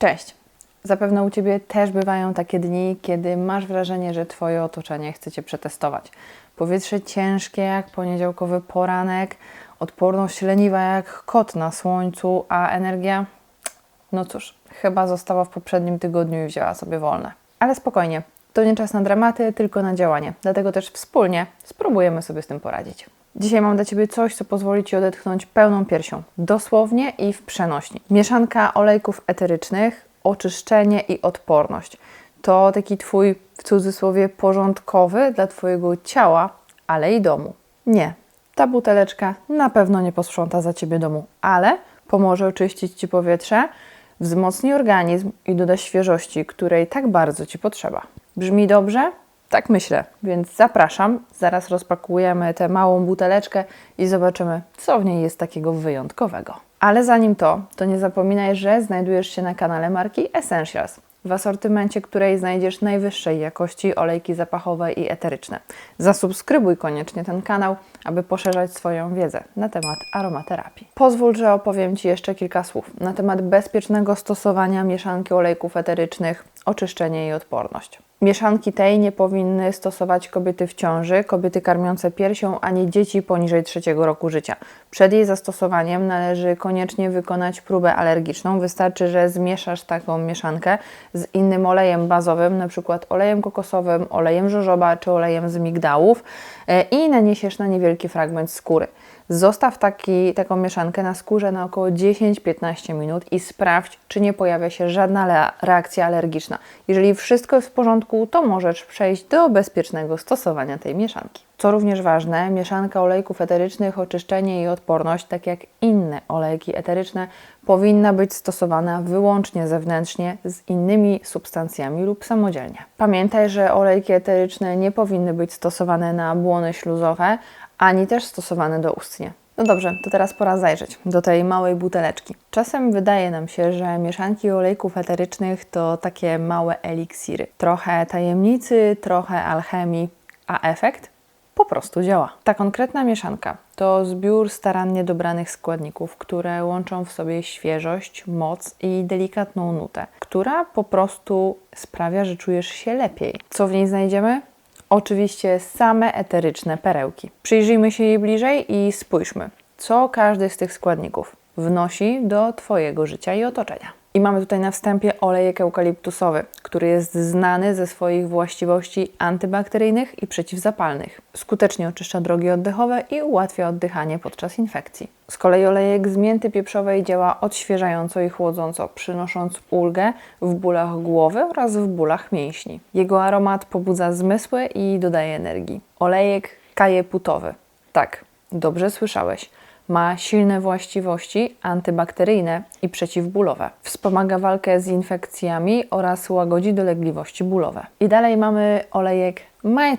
Cześć! Zapewne u Ciebie też bywają takie dni, kiedy masz wrażenie, że Twoje otoczenie chce Cię przetestować. Powietrze ciężkie jak poniedziałkowy poranek, odporność leniwa jak kot na słońcu, a energia, no cóż, chyba została w poprzednim tygodniu i wzięła sobie wolne. Ale spokojnie, to nie czas na dramaty, tylko na działanie. Dlatego też wspólnie spróbujemy sobie z tym poradzić. Dzisiaj mam dla Ciebie coś, co pozwoli Ci odetchnąć pełną piersią, dosłownie i w przenośni. Mieszanka olejków eterycznych, oczyszczenie i odporność. To taki Twój, w cudzysłowie, porządkowy dla Twojego ciała, ale i domu. Nie, ta buteleczka na pewno nie posprząta za Ciebie domu, ale pomoże oczyścić Ci powietrze, wzmocni organizm i doda świeżości, której tak bardzo Ci potrzeba. Brzmi dobrze? Tak myślę, więc zapraszam. Zaraz rozpakujemy tę małą buteleczkę i zobaczymy, co w niej jest takiego wyjątkowego. Ale zanim to, to nie zapominaj, że znajdujesz się na kanale marki Essentials, w asortymencie której znajdziesz najwyższej jakości olejki zapachowe i eteryczne. Zasubskrybuj koniecznie ten kanał, aby poszerzać swoją wiedzę na temat aromaterapii. Pozwól, że opowiem Ci jeszcze kilka słów na temat bezpiecznego stosowania mieszanki olejków eterycznych, oczyszczenie i odporność. Mieszanki tej nie powinny stosować kobiety w ciąży, kobiety karmiące piersią, ani dzieci poniżej trzeciego roku życia. Przed jej zastosowaniem należy koniecznie wykonać próbę alergiczną. Wystarczy, że zmieszasz taką mieszankę z innym olejem bazowym, np. olejem kokosowym, olejem żożoba czy olejem z migdałów e, i naniesiesz na niewielki fragment skóry. Zostaw taki, taką mieszankę na skórze na około 10-15 minut i sprawdź, czy nie pojawia się żadna reakcja alergiczna. Jeżeli wszystko jest w porządku, to możesz przejść do bezpiecznego stosowania tej mieszanki. Co również ważne, mieszanka olejków eterycznych, oczyszczenie i odporność, tak jak inne olejki eteryczne, powinna być stosowana wyłącznie zewnętrznie z innymi substancjami lub samodzielnie. Pamiętaj, że olejki eteryczne nie powinny być stosowane na błony śluzowe, ani też stosowane do ustnie. No dobrze, to teraz pora zajrzeć do tej małej buteleczki. Czasem wydaje nam się, że mieszanki olejków eterycznych to takie małe eliksiry. Trochę tajemnicy, trochę alchemii, a efekt po prostu działa. Ta konkretna mieszanka to zbiór starannie dobranych składników, które łączą w sobie świeżość, moc i delikatną nutę, która po prostu sprawia, że czujesz się lepiej. Co w niej znajdziemy? Oczywiście same eteryczne perełki. Przyjrzyjmy się jej bliżej i spójrzmy, co każdy z tych składników wnosi do Twojego życia i otoczenia. I mamy tutaj na wstępie olejek eukaliptusowy, który jest znany ze swoich właściwości antybakteryjnych i przeciwzapalnych. Skutecznie oczyszcza drogi oddechowe i ułatwia oddychanie podczas infekcji. Z kolei olejek z mięty pieprzowej działa odświeżająco i chłodząco, przynosząc ulgę w bólach głowy oraz w bólach mięśni. Jego aromat pobudza zmysły i dodaje energii. Olejek kajeputowy. Tak, dobrze słyszałeś ma silne właściwości antybakteryjne i przeciwbólowe. Wspomaga walkę z infekcjami oraz łagodzi dolegliwości bólowe. I dalej mamy olejek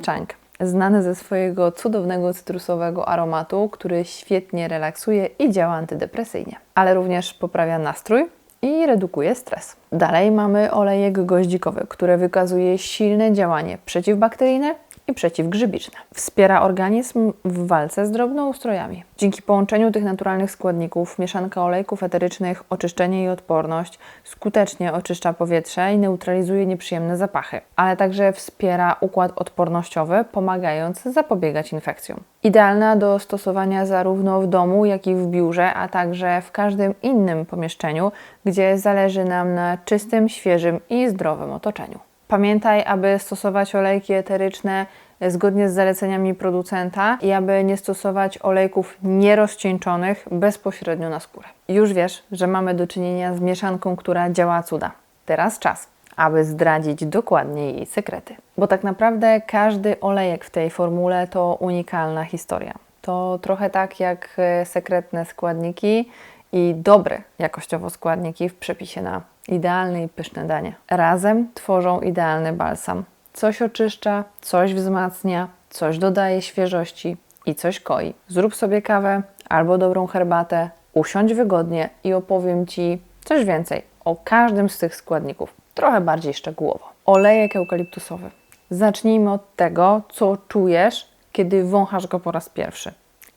Chang, znany ze swojego cudownego cytrusowego aromatu, który świetnie relaksuje i działa antydepresyjnie, ale również poprawia nastrój i redukuje stres. Dalej mamy olejek goździkowy, który wykazuje silne działanie przeciwbakteryjne i przeciwgrzybiczne. Wspiera organizm w walce z drobnoustrojami. Dzięki połączeniu tych naturalnych składników mieszanka olejków eterycznych, oczyszczenie i odporność skutecznie oczyszcza powietrze i neutralizuje nieprzyjemne zapachy, ale także wspiera układ odpornościowy, pomagając zapobiegać infekcjom. Idealna do stosowania zarówno w domu, jak i w biurze, a także w każdym innym pomieszczeniu, gdzie zależy nam na czystym, świeżym i zdrowym otoczeniu. Pamiętaj, aby stosować olejki eteryczne zgodnie z zaleceniami producenta i aby nie stosować olejków nierozcieńczonych bezpośrednio na skórę. Już wiesz, że mamy do czynienia z mieszanką, która działa cuda. Teraz czas, aby zdradzić dokładnie jej sekrety. Bo tak naprawdę każdy olejek w tej formule to unikalna historia. To trochę tak jak e, sekretne składniki i dobre jakościowo składniki w przepisie na idealne i pyszne danie. Razem tworzą idealny balsam. Coś oczyszcza, coś wzmacnia, coś dodaje świeżości i coś koi. Zrób sobie kawę albo dobrą herbatę, usiądź wygodnie i opowiem Ci coś więcej o każdym z tych składników, trochę bardziej szczegółowo. Olejek eukaliptusowy. Zacznijmy od tego, co czujesz, kiedy wąchasz go po raz pierwszy.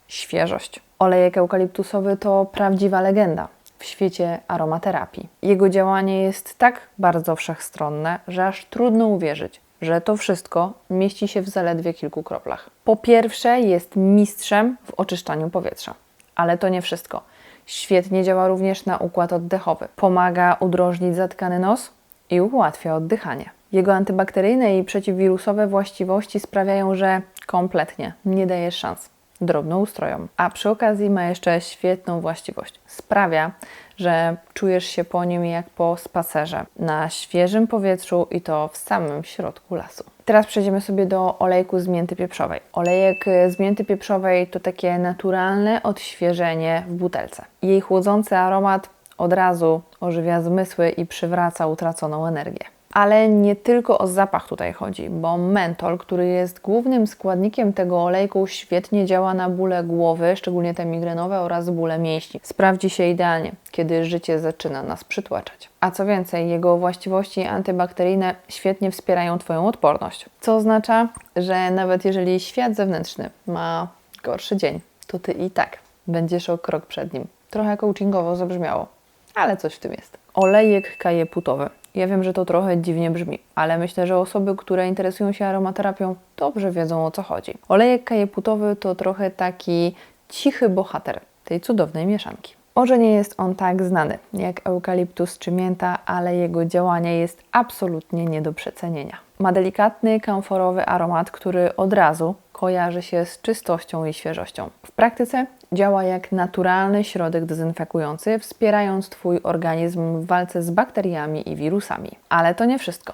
Świeżość. Olejek eukaliptusowy to prawdziwa legenda. W świecie aromaterapii. Jego działanie jest tak bardzo wszechstronne, że aż trudno uwierzyć, że to wszystko mieści się w zaledwie kilku kroplach. Po pierwsze, jest mistrzem w oczyszczaniu powietrza, ale to nie wszystko. Świetnie działa również na układ oddechowy. Pomaga udrożnić zatkany nos i ułatwia oddychanie. Jego antybakteryjne i przeciwwirusowe właściwości sprawiają, że kompletnie nie daje szans drobnoustrojom. A przy okazji ma jeszcze świetną właściwość. Sprawia, że czujesz się po nim jak po spacerze na świeżym powietrzu i to w samym środku lasu. Teraz przejdziemy sobie do olejku z mięty pieprzowej. Olejek z mięty pieprzowej to takie naturalne odświeżenie w butelce. Jej chłodzący aromat od razu ożywia zmysły i przywraca utraconą energię. Ale nie tylko o zapach tutaj chodzi, bo mentol, który jest głównym składnikiem tego olejku, świetnie działa na bóle głowy, szczególnie te migrenowe oraz bóle mięśni. Sprawdzi się idealnie, kiedy życie zaczyna nas przytłaczać. A co więcej, jego właściwości antybakteryjne świetnie wspierają Twoją odporność. Co oznacza, że nawet jeżeli świat zewnętrzny ma gorszy dzień, to Ty i tak będziesz o krok przed nim. Trochę coachingowo zabrzmiało, ale coś w tym jest. Olejek kajeputowy. Ja wiem, że to trochę dziwnie brzmi, ale myślę, że osoby, które interesują się aromaterapią, dobrze wiedzą o co chodzi. Olejek kajeputowy to trochę taki cichy bohater tej cudownej mieszanki. Może nie jest on tak znany jak eukaliptus czy mięta, ale jego działanie jest absolutnie nie do przecenienia. Ma delikatny, kamforowy aromat, który od razu kojarzy się z czystością i świeżością. W praktyce działa jak naturalny środek dezynfekujący, wspierając Twój organizm w walce z bakteriami i wirusami. Ale to nie wszystko.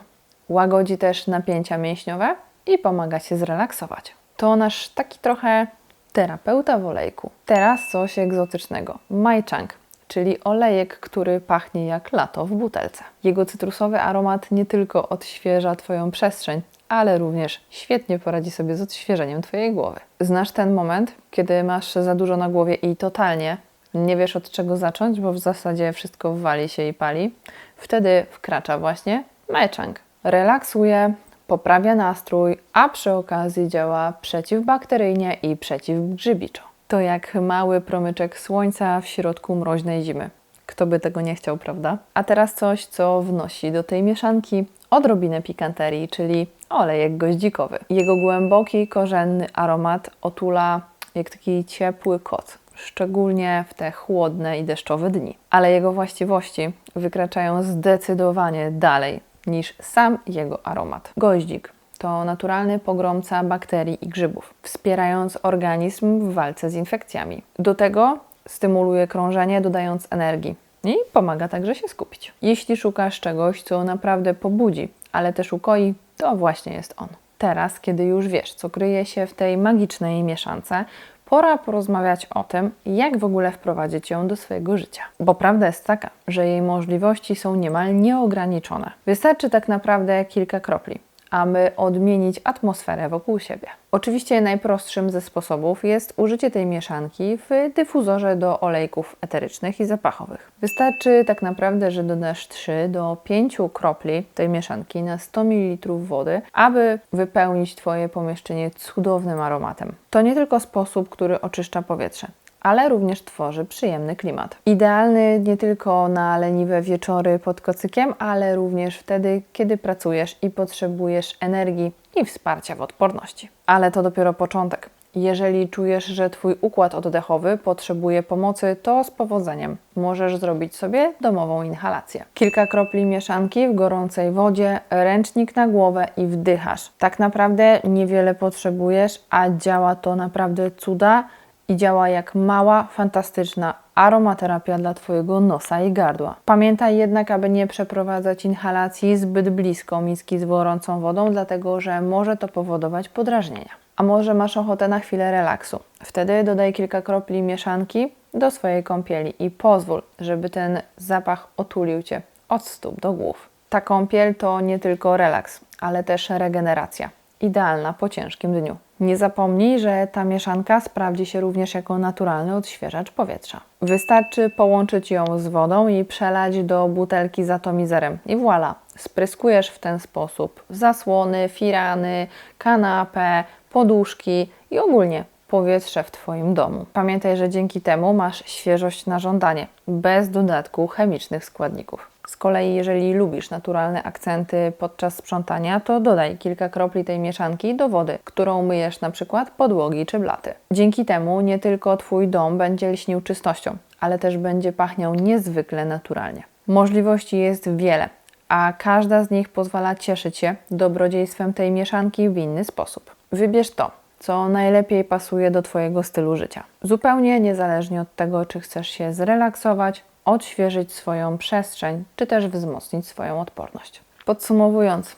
Łagodzi też napięcia mięśniowe i pomaga się zrelaksować. To nasz taki trochę terapeuta w olejku. Teraz coś egzotycznego. Maichang, czyli olejek, który pachnie jak lato w butelce. Jego cytrusowy aromat nie tylko odświeża Twoją przestrzeń, ale również świetnie poradzi sobie z odświeżeniem Twojej głowy. Znasz ten moment, kiedy masz za dużo na głowie i totalnie nie wiesz od czego zacząć, bo w zasadzie wszystko wali się i pali? Wtedy wkracza właśnie Maichang. Relaksuje, poprawia nastrój, a przy okazji działa przeciwbakteryjnie i przeciwgrzybiczo. To jak mały promyczek słońca w środku mroźnej zimy. Kto by tego nie chciał, prawda? A teraz coś, co wnosi do tej mieszanki odrobinę pikanterii, czyli olejek goździkowy. Jego głęboki, korzenny aromat otula jak taki ciepły kot, szczególnie w te chłodne i deszczowe dni. Ale jego właściwości wykraczają zdecydowanie dalej niż sam jego aromat. Goździk to naturalny pogromca bakterii i grzybów, wspierając organizm w walce z infekcjami. Do tego stymuluje krążenie, dodając energii i pomaga także się skupić. Jeśli szukasz czegoś, co naprawdę pobudzi, ale też ukoi, to właśnie jest on. Teraz, kiedy już wiesz, co kryje się w tej magicznej mieszance, pora porozmawiać o tym, jak w ogóle wprowadzić ją do swojego życia. Bo prawda jest taka, że jej możliwości są niemal nieograniczone. Wystarczy tak naprawdę kilka kropli aby odmienić atmosferę wokół siebie. Oczywiście najprostszym ze sposobów jest użycie tej mieszanki w dyfuzorze do olejków eterycznych i zapachowych. Wystarczy tak naprawdę, że dodasz 3 do 5 kropli tej mieszanki na 100 ml wody, aby wypełnić Twoje pomieszczenie cudownym aromatem. To nie tylko sposób, który oczyszcza powietrze ale również tworzy przyjemny klimat. Idealny nie tylko na leniwe wieczory pod kocykiem, ale również wtedy, kiedy pracujesz i potrzebujesz energii i wsparcia w odporności. Ale to dopiero początek. Jeżeli czujesz, że Twój układ oddechowy potrzebuje pomocy, to z powodzeniem możesz zrobić sobie domową inhalację. Kilka kropli mieszanki w gorącej wodzie, ręcznik na głowę i wdychasz. Tak naprawdę niewiele potrzebujesz, a działa to naprawdę cuda i działa jak mała, fantastyczna aromaterapia dla Twojego nosa i gardła. Pamiętaj jednak, aby nie przeprowadzać inhalacji zbyt blisko miski z gorącą wodą, dlatego że może to powodować podrażnienia. A może masz ochotę na chwilę relaksu? Wtedy dodaj kilka kropli mieszanki do swojej kąpieli i pozwól, żeby ten zapach otulił Cię od stóp do głów. Ta kąpiel to nie tylko relaks, ale też regeneracja. Idealna po ciężkim dniu. Nie zapomnij, że ta mieszanka sprawdzi się również jako naturalny odświeżacz powietrza. Wystarczy połączyć ją z wodą i przelać do butelki z atomizerem i voilà, spryskujesz w ten sposób zasłony, firany, kanapę, poduszki i ogólnie powietrze w Twoim domu. Pamiętaj, że dzięki temu masz świeżość na żądanie, bez dodatku chemicznych składników. Z kolei, jeżeli lubisz naturalne akcenty podczas sprzątania, to dodaj kilka kropli tej mieszanki do wody, którą myjesz na przykład podłogi czy blaty. Dzięki temu nie tylko Twój dom będzie lśnił czystością, ale też będzie pachniał niezwykle naturalnie. Możliwości jest wiele, a każda z nich pozwala cieszyć się dobrodziejstwem tej mieszanki w inny sposób. Wybierz to, co najlepiej pasuje do Twojego stylu życia. Zupełnie niezależnie od tego, czy chcesz się zrelaksować, odświeżyć swoją przestrzeń, czy też wzmocnić swoją odporność. Podsumowując,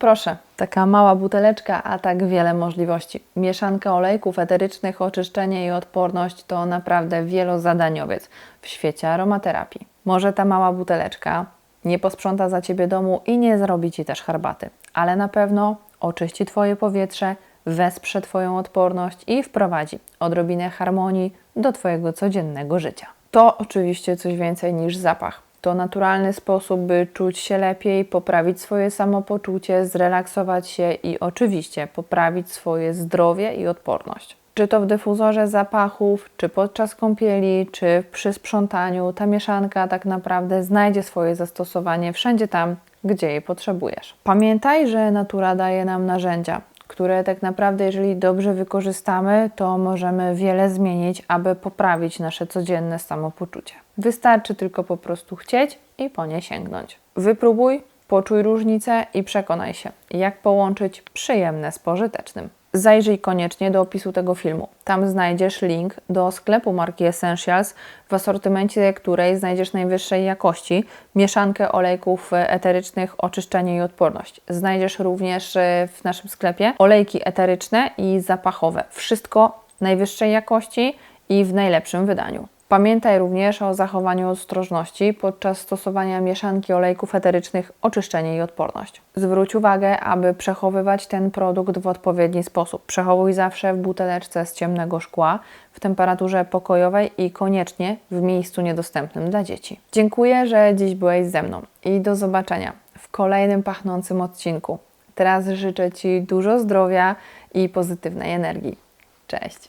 proszę, taka mała buteleczka, a tak wiele możliwości. Mieszanka olejków eterycznych, oczyszczenie i odporność to naprawdę wielozadaniowiec w świecie aromaterapii. Może ta mała buteleczka nie posprząta za Ciebie domu i nie zrobi Ci też herbaty, ale na pewno oczyści Twoje powietrze, wesprze Twoją odporność i wprowadzi odrobinę harmonii do Twojego codziennego życia. To oczywiście coś więcej niż zapach. To naturalny sposób, by czuć się lepiej, poprawić swoje samopoczucie, zrelaksować się i oczywiście poprawić swoje zdrowie i odporność. Czy to w dyfuzorze zapachów, czy podczas kąpieli, czy przy sprzątaniu, ta mieszanka tak naprawdę znajdzie swoje zastosowanie wszędzie tam, gdzie jej potrzebujesz. Pamiętaj, że natura daje nam narzędzia, które tak naprawdę, jeżeli dobrze wykorzystamy, to możemy wiele zmienić, aby poprawić nasze codzienne samopoczucie. Wystarczy tylko po prostu chcieć i po nie sięgnąć. Wypróbuj, poczuj różnicę i przekonaj się, jak połączyć przyjemne z pożytecznym. Zajrzyj koniecznie do opisu tego filmu. Tam znajdziesz link do sklepu marki Essentials, w asortymencie której znajdziesz najwyższej jakości mieszankę olejków eterycznych, oczyszczenie i odporność. Znajdziesz również e, w naszym sklepie olejki eteryczne i zapachowe. Wszystko najwyższej jakości i w najlepszym wydaniu. Pamiętaj również o zachowaniu ostrożności podczas stosowania mieszanki olejków eterycznych oczyszczenie i odporność. Zwróć uwagę, aby przechowywać ten produkt w odpowiedni sposób. Przechowuj zawsze w buteleczce z ciemnego szkła w temperaturze pokojowej i koniecznie w miejscu niedostępnym dla dzieci. Dziękuję, że dziś byłeś ze mną i do zobaczenia w kolejnym pachnącym odcinku. Teraz życzę Ci dużo zdrowia i pozytywnej energii. Cześć!